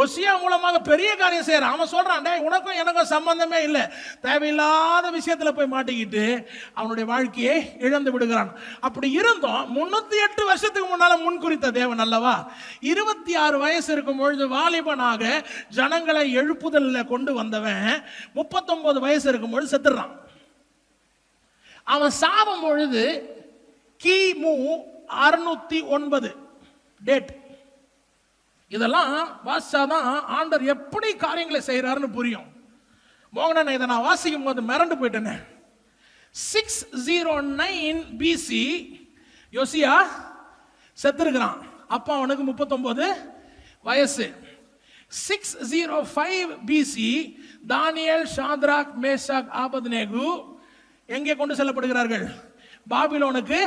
ஒசியா மூலமாக பெரிய காரியம் செய்கிறான் அவன் சொல்கிறான் டே உனக்கும் எனக்கும் சம்பந்தமே இல்லை. தேவையில்லாத விஷயத்தில் போய் மாட்டிக்கிட்டு அவனுடைய வாழ்க்கையை இழந்து விடுகிறான். அப்படி இருந்தும் முன்னூற்றி எட்டு வருஷத்துக்கு முன்னால் முன்குறித்த தேவன் அல்லவா? இருபத்தி ஆறு வயசு இருக்கும் பொழுது வாலிபனாக ஜனங்களை எழுப்புதலில் கொண்டு வந்தவன் முப்பத்தொம்போது வயசு இருக்கும் பொழுது செத்துடுறான் அவன் சாவும் பொழுது கிமு அறுநூத்தி ஒன்பது. டேட் இதெல்லாம் வாசிச்சாதான் ஆண்டர் எப்படி காரியங்களை செய்கிறாருன்னு புரியும். மோகனன் இதை நான் வாசிக்கும் போது மிரண்டு போயிட்டேனே. Six zero nine BC Josiah செத்துருக்கிறான். அப்பா அவனுக்கு முப்பத்தொம்போது வயசு. Six zero five BC Daniel Shadrach Meshach Abednego எங்கே கொண்டு செல்லப்படுகிறார்கள்? பாபிலோனுக்கு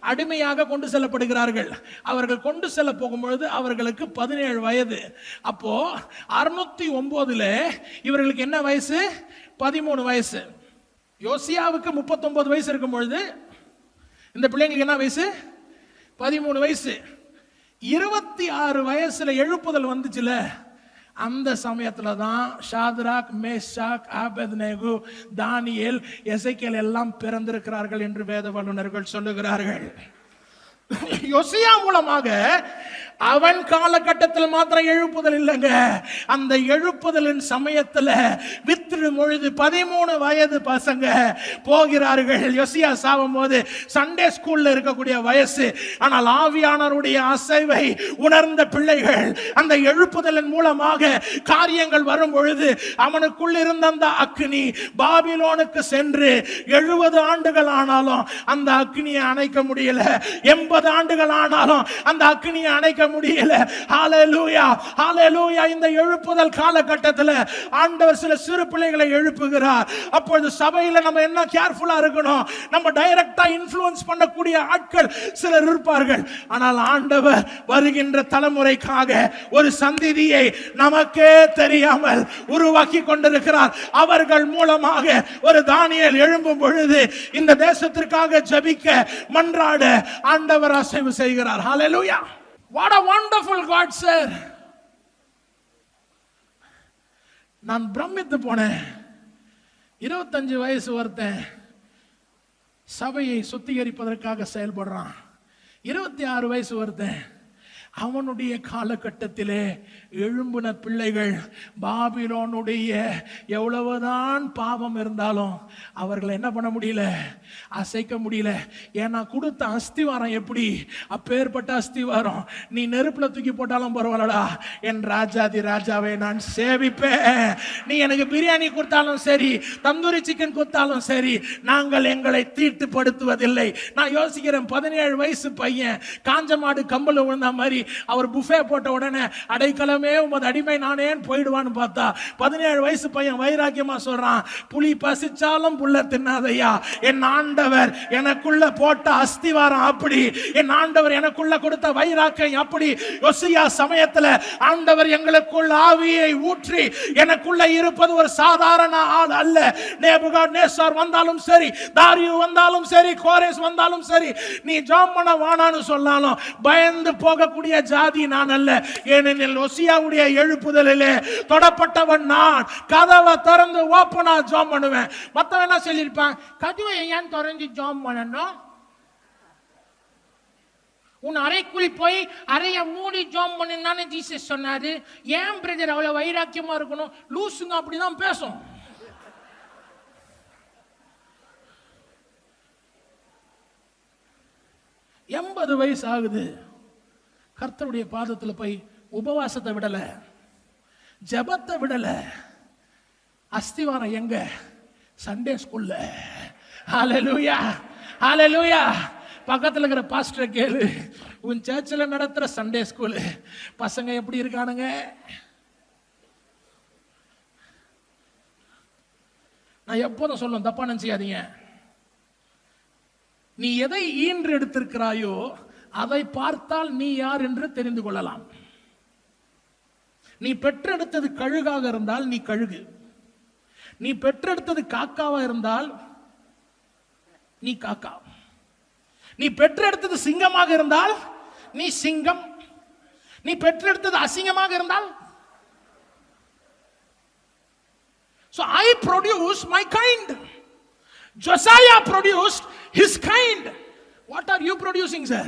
அடிமையாக கொண்டு செல்லப்படுகிறார்கள். அவர்கள் கொண்டு செல்ல போகும்பொழுது அவர்களுக்கு பதினேழு வயது. அப்போ அறுநூத்தி ஒன்பதுல இவர்களுக்கு என்ன வயசு? பதிமூணு வயசு. யோசியாவுக்கு முப்பத்தொன்பது வயசு இருக்கும் பொழுது இந்த பிள்ளைங்களுக்கு என்ன வயசு? பதிமூணு வயசு. இருபத்தி ஆறு வயசுல எழுப்புதல் வந்துச்சுல. அந்த சமயத்தில் தான் ஷாத்ராக் மேஷாக் ஆபத் நேகு தானியேல் எசைக்கல் எல்லாம் பிறந்திருக்கிறார்கள் என்று வேத வல்லுநர்கள் சொல்லுகிறார்கள். யோசியா மூலமாக அவன் காலகட்டத்தில் மாத்திரம் எழுப்புதல் இல்லைங்க. அந்த எழுப்புதலின் சமயத்தில் வித்திரு பொழுது பதிமூணு வயது பசங்க போகிறார்கள். யோசியா சாவும் போது சண்டே ஸ்கூல்ல இருக்கக்கூடிய வயசு. ஆனால் ஆவியானருடைய அசைவை உணர்ந்த பிள்ளைகள் அந்த எழுப்புதலின் மூலமாக காரியங்கள் வரும் பொழுது அவனுக்குள் இருந்த அந்த அக்னி பாபிலோனுக்கு சென்று எழுபது ஆண்டுகள் ஆனாலும் அந்த அக்னியை அணைக்க முடியல. எண்பது ஆண்டுகள் ஆனாலும் அந்த அக்னியை அணைக்க முடியல. ஹalleluya ஹalleluya இந்த எழுப்புதல் காலகட்டத்தில் ஆண்டவர் சில சிறு பிள்ளைகளை எழுப்புகிறார். அப்பொழுது சபையில் நம்ம என்ன கேர்ஃபுல்லா இருக்கணும்? நம்ம டைரக்டா இன்ஃப்ளூயன்ஸ் பண்ணக்கூடிய ஆட்கள் சிலர் இருப்பார்கள். ஆனால் ஆண்டவர் வருகின்ற தலைமுறைக்காக ஒரு சந்திதியை நமக்கே தெரியாமல் உருவாக்கி கொண்டிருக்கிறார். அவர்கள் மூலமாக ஒரு தானியல் எழும்பும் பொழுது இந்த தேசத்திற்காக ஜபிக்க மன்றாட ஆண்டவர் அசைவு செய்கிறார். ஹalleluya what a wonderful God sir நான் பிரமித்து போனேன். இருபத்தஞ்சு வயசு ஒருத்தன் சபையை சுத்திகரிப்பதற்காக செயல்படுறான். இருபத்தி ஆறு வயசு ஒருத்தன் அவனுடைய காலகட்டத்திலே எழும்பின பிள்ளைகள் பாபிலோனுடைய எவ்வளவுதான் பாவம் இருந்தாலும் அவர்களை என்ன பண்ண முடியல? அசைக்க முடியல. ஏன்னா கொடுத்த அஸ்திவாரம் எப்படி? அப்பேற்பட்ட அஸ்திவாரம். நீ நெருப்புல தூக்கி போட்டாலும் பரவாயில்லடா. என் ராஜாதி ராஜாவை நான் சேவிப்பேன். நீ எனக்கு பிரியாணி கொடுத்தாலும் சரி தந்தூரி சிக்கன் கொடுத்தாலும் சரி நாங்கள் எங்களை தீட்டுப்படுத்துவதில்லை. நான் யோசிக்கிறேன் பதினேழு வயசு பையன் காஞ்ச மாடு கம்பல் விழுந்த மாதிரி அவர் புஃபே போட்ட உடனே அடைக்கலமே உமது அடிமை நானேன்னு போயிடுவான்னு பார்த்தா பதினேழு வயசு பையன் வைராக்கியமா சொல்றான் புலி பசிச்சாலும் புள்ள தின்னாதையா என் ஆண்டவர் எனக்குள்ள போட்ட அஸ்திவாரம் அப்படி என் ஆண்டவர் எனக்குள்ள கொடுத்த வைராக்கியம் அப்படி. யோசியா சமயத்துல ஆண்டவர் எங்களுக்குள் ஆவியை ஊற்றி எனக்குள்ள இருப்பது ஒரு சாதாரண ஆள் அல்ல. நேபுகாட் நேசார் வந்தாலும் சரி தாரியு வந்தாலும் சரி கோரேஸ் வந்தாலும் சரி நீ ஜாம் பண்ண வானான்னு சொன்னாலும் பயந்து போகக்கூடிய ஜாதி நான் அல்ல. ஏனெனில் ஒசியாவுடைய எழுப்புதலிலே தொடப்பட்டவன் நான். கதவை திறந்து ஓப்பனா ஜாம் பண்ணுவேன். மற்றவன் என்ன சொல்லியிருப்பான்? கதவை ஏன் திறந்து ஜாம் பண்ணணும்? உன் அறைக்குள் போய் அறைய மூடி ஜாம் பண்ணுன்னு ஜீசஸ் சொன்னாரு. ஏன் பிரதர் அவ்வளவு வைராக்கியமா இருக்கணும்? லூசுங்க அப்படிதான் பேசும். எண்பது வயசு ஆகுது. கர்த்தருடைய பாதத்தில் போய் உபவாசத்தை விடலை. ஜெபத்தை விடலை. அஸ்திவாரம் எங்க? சண்டே ஸ்கூல்ல ஹalleluya ஹalleluya பக்கத்தில் இருக்கிற பாஸ்டரை கேளு. உன் சர்ச்சில் நடத்துகிற சண்டே ஸ்கூலு பசங்க எப்படி இருக்கானுங்க? நான் எப்போதும் சொல்லும் தப்பா நினச்சிக்காதீங்க. நீ எதை ஈன்று எடுத்திருக்கிறாயோ அதை பார்த்தால் நீ யார் என்று தெரிந்து கொள்ளலாம். நீ பெற்றெடுத்தது கழுகாக இருந்தால் நீ கழுகு நீ பெற்றெடுத்தது காக்காவா இருந்தால் நீ காக்கா நீ பெற்றெடுத்தது சிங்கமாக இருந்தால் நீ சிங்கம் நீ பெற்றெடுத்தது அசிங்கமாக இருந்தால் So I produced my kind. Josiah produced his kind. What are you producing, sir?